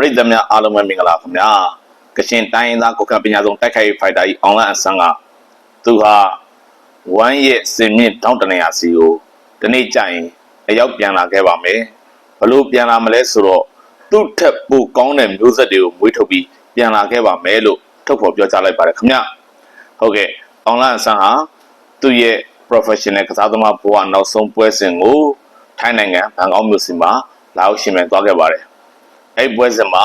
ပရိသတ်များအားလုံးပဲမင်္ဂလာခင်ဗျာကရှင်တိုင်းရင်းသားကိုကပညာဆုံးတိုက်ခိုက်ဖိုက်တာကြီးအွန်လိုင်းအဆန်းကသူဟာဝမ်းရဲ့စင်မြင့်တောင်းတနေရစီကိုဒီနေ့ကျရင်အရောက်ပြန်လာခဲ့ပါမယ်ဘလို့ပြန်လာမလဲဆိုတော့သူ့ထက်ပိုကောင်းတဲ့မျိုးဆက်တွေကိုမွေးထုတ်ပြီးပြန်လာခဲ့ပါမယ်လို့ထုတ်ဖော်ပြောကြားလိုက်ပါတယ်ခင်ဗျဟုတ်ကဲ့အွန်လိုင်းအဆန်းဟာသူ့ရဲ့ professional ကစားသမားဘဝနောက်ဆုံးပွဲစဉ်ကိုထိုင်းနိုင်ငံဘန်ကောက်မြို့စီမှာလာရောက်ရှင်မြန်သွားခဲ့ပါတယ် အဲ့ပွဲစဉ်မှာ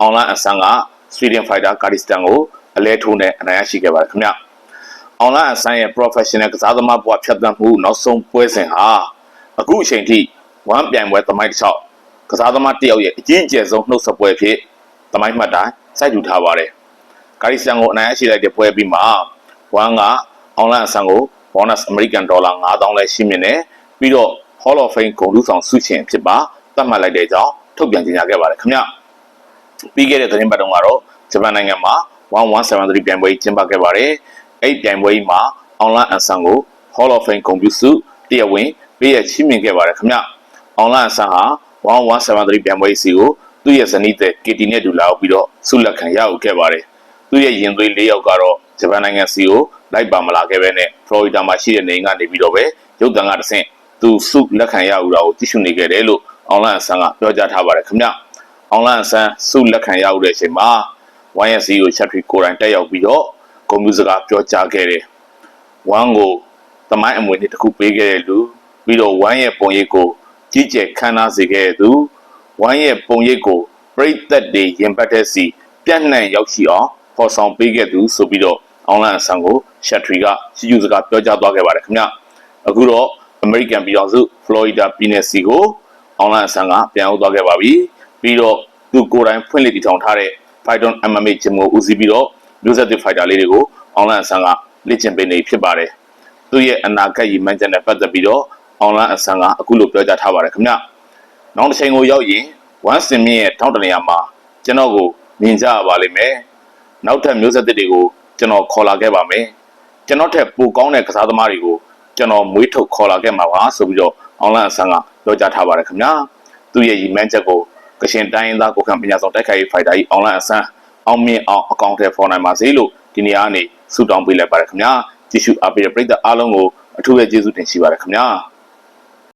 အွန်လိုင်းအဆန်းက Sweden Fighter Kurdistan ကိုအလဲထိုးနဲ့အနိုင်ရရှိခဲ့ပါတယ်ခင်ဗျ။အွန်လိုင်းအဆန်းရဲ့ professional ကစားသမားဘဝဖြတ်သန်းမှုနောက်ဆုံးပွဲစဉ်ဟာအခုအချိန်ထိဝမ်းပြိုင်ပွဲသမိုင်းတစ်လျှောက်ကစားသမားတစ်ယောက်ရဲ့အကြီးအကျယ်ဆုံးနှုတ်ဆက်ပွဲဖြစ်သမိုင်းမှတ်တိုင်စိုက်ထူထားပါတယ်။ Kurdistan ကိုအနိုင်ရရှိလိုက်တဲ့ပွဲပြီးမှာဝမ်းကအွန်လိုင်းအဆန်းကို bonus American dollar 9000လဲရှိမြင့်တယ်ပြီးတော့ Hall of Fame ဂုဏ်ထူးဆောင်ဆုရှင်ဖြစ်ပါသတ်မှတ်လိုက်တဲ့အကြောင်း ထုတ်ပြန်ကြေညာခဲ့ပါတယ်ခင်ဗျ။ပြီးခဲ့တဲ့သတင်းပတ်တုန်းကတော့ဂျပန်နိုင်ငံမှာ1173ပြိုင်ပွဲကြီးကျင်းပခဲ့ပါတယ်။အဲ့ဒီပြိုင်ပွဲကြီးမှာ online အဆန်ကို Hall of Fame ဂုဏ်ပြုဆုတရားဝင်ပေးရချီးမြှင့်ခဲ့ပါတယ်ခင်ဗျ။ online အဆန်ဟာ1173ပြိုင်ပွဲကြီးစီကိုသူ့ရဲ့ဇနီးတဲ့ KT နဲ့တူလာရောက်ပြီးတော့ဆုလက်ခံရယူခဲ့ပါတယ်။သူ့ရဲ့ရင်သွေး၄ယောက်ကတော့ဂျပန်နိုင်ငံစီကိုလိုက်ပါမလာခဲ့ပဲနဲ့ Florida မှာရှိတဲ့နေအိမ်ကနေပြီးတော့ပဲရုပ်သံကတဆင့်သူဆုလက်ခံရယူတာကိုသိရှိနေခဲ့တယ်လို့ online အဆန်ကပြောကြားထားပါတယ်ခင်ဗျ။ online အဆန်ဆုလက်ခံရယူတဲ့အချိန်မှာ YSC ကိုချက်ထရီကိုယ်တိုင်တက်ရောက်ပြီးတော့ကွန်ပျူတာကပြောကြားခဲ့တယ်။ one ကိုသမိုင်းအမွေနှစ်တစ်ခုပေးခဲ့တဲ့လူပြီးတော့ one ရဲ့ပုံရိပ်ကိုကြီးကျယ်ခမ်းနားစေခဲ့တဲ့သူ one ရဲ့ပုံရိပ်ကိုပြိသက်တွေရင်ပတ်တဲ့စီပြန့်နှံ့ရောက်ရှိအောင်ဖော်ဆောင်ပေးခဲ့သူဆိုပြီးတော့ online အဆန်ကိုချက်ထရီကစီယူစကားပြောကြားသွားခဲ့ပါတယ်ခင်ဗျ။အခုတော့ American ပြည်တော်စု Florida ပြည်နယ်စီကို online အဆန်ကပြန်ရောက်သွားခဲ့ပါပြီပြီးတော့သူကိုယ်တိုင်ဖွင့်လှစ်တည်ထောင်ထားတဲ့ Python MMA ဂျင်ကိုဦးစီးပြီးတော့မျိုးဆက်သစ် fighter လေးတွေကို online အဆန်ကလေ့ကျင့်ပေးနေဖြစ်ပါတယ်သူရဲ့အနာဂတ်ရည်မှန်းချက်နဲ့ပတ်သက်ပြီးတော့ online အဆန်ကအခုလိုပြောကြားထားပါတယ်ခင်ဗျနောက်တစ်ချိန်ကိုရောက်ရင်ဝမ်စင်မြင့်ရဲ့ထောက်တနေရာမှာကျွန်တော်ကိုမြင်ကြရပါလိမ့်မယ်နောက်ထပ်မျိုးဆက်သစ်တွေကိုကျွန်တော်ခေါ်လာခဲ့ပါမယ်ကျွန်တော်ထက်ပိုကောင်းတဲ့ကစားသမားတွေကိုကျွန်တော်မွေးထုတ်ခေါ်လာခဲ့မှာပါဆိုပြီးတော့ online အဆန်ကပြောကြားထားပါတယ်ခင်ဗျာသူရဲ့ရည်မှန်းချက်ကိုကရှင်တိုင်းရင်းသားကိုခံပညာဆောင်တိုက်ခိုက်ရေး fighter ကြီး online အဆန်အောင်မြင်အောင်အကောင့်ထဲဖော်နိုင်ပါစေလို့ဒီနေရာကနေဆုတောင်းပေးလိုက်ပါတယ်ခင်ဗျာကြည့်ရှုအားပေးတဲ့ပရိသတ်အားလုံးကိုအထူးပဲကျေးဇူးတင်ရှိပါတယ်ခင်ဗျာ